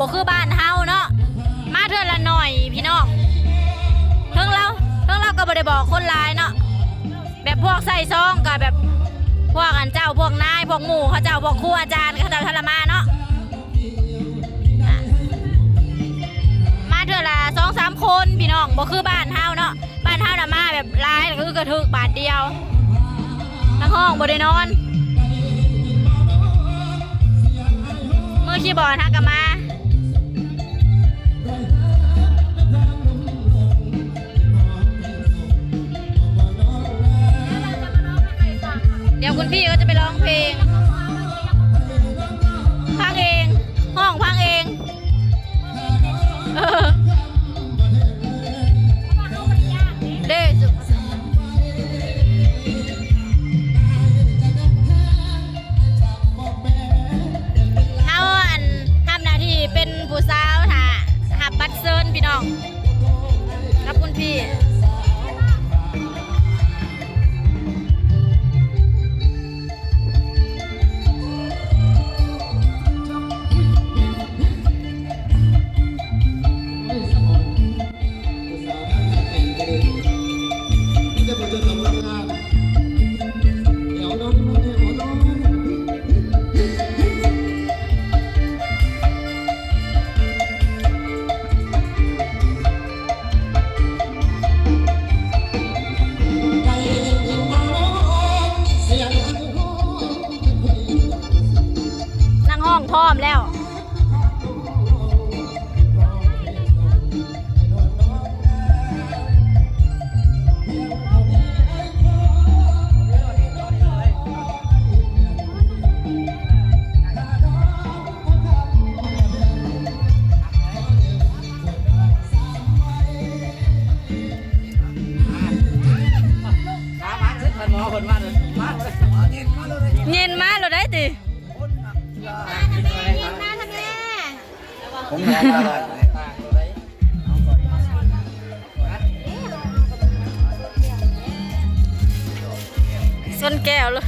บ่คือบ้านเฮาเนาะมาเทื่อละหน่อยพี่น้องเทิงเราเทิงเราก็บ่ได้บอกคนหลายเนาะแบบพวกใส่ซองกับแบบพวกอันเจ้าพวกนายพวกหมู่เขาเจ้าพวกครูอาจารย์เขาเจ้าทรมานเนาะมาเทื่อละสองสามคนพี่น้องบ่คือบ้านเฮาเนาะบ้านเฮาน่ะมาแบบหลายก็คือกระทึกบาทเดียวทั้งห้องบ่ได้นอนมือคีย์บอร์ดฮักกะมา คุณพี่ก็จะไปร้องเพลง แล้วมามาขึ้ ยมาเลยมาเย็นมาเลยเย็นมาเราได้ติผมแทงอะไรต่างเลยเอาก่อนส้นแก้วเลย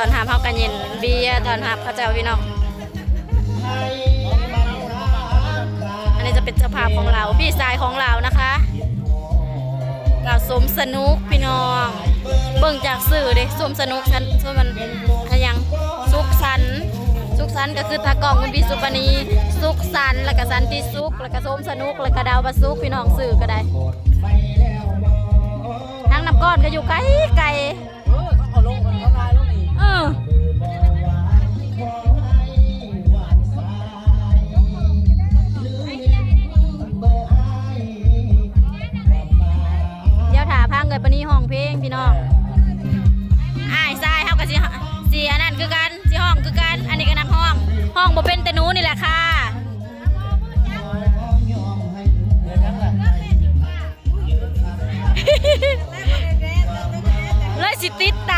ตอนหาเฮากันเย็นเบียร์ตอนหาพระเจ้าพี่น้อง อันนี้จะเป็นเจ้าภาพของเรา พี่ชายของเรานะคะเราสมสนุกพี่น้อง เบิ่งจากสื่อเด้สมสนุกฉันส่วนมันอะไรยังสุขสันสุขสันก็คือตากล้องคุณพี่สุปนีสุขสันแล้วก็สันติสุขแล้วก็สมสนุกแล้วก็ดาวประสุขพี่น้องสื่อก็ได้ทางน้ำก้อนก็อยู่ไกลไกล เดี๋ยวถาพังเกิดปนี้ห้องเพลงพี่น้องอ้ายทรายเฮากับสิสิอันนั้นคือกันสิห้องคือกัน อันนี้ก็นักห้อง ห้องบ่เป็นแต่หนูนี่แหละค่ะเละเลยสิติดตา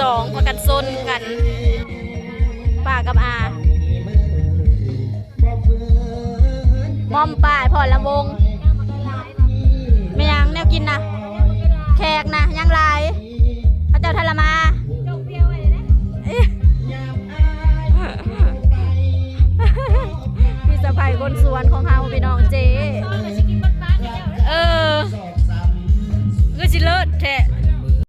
สองพากันซนกันป้ากับอา มอมป้ายพอลำวงไม่ยังแนวกินนะแขกนะยังไรพระเจ้าทรมาพี่สะพายคนสวนของเฮาพี่น้องเจ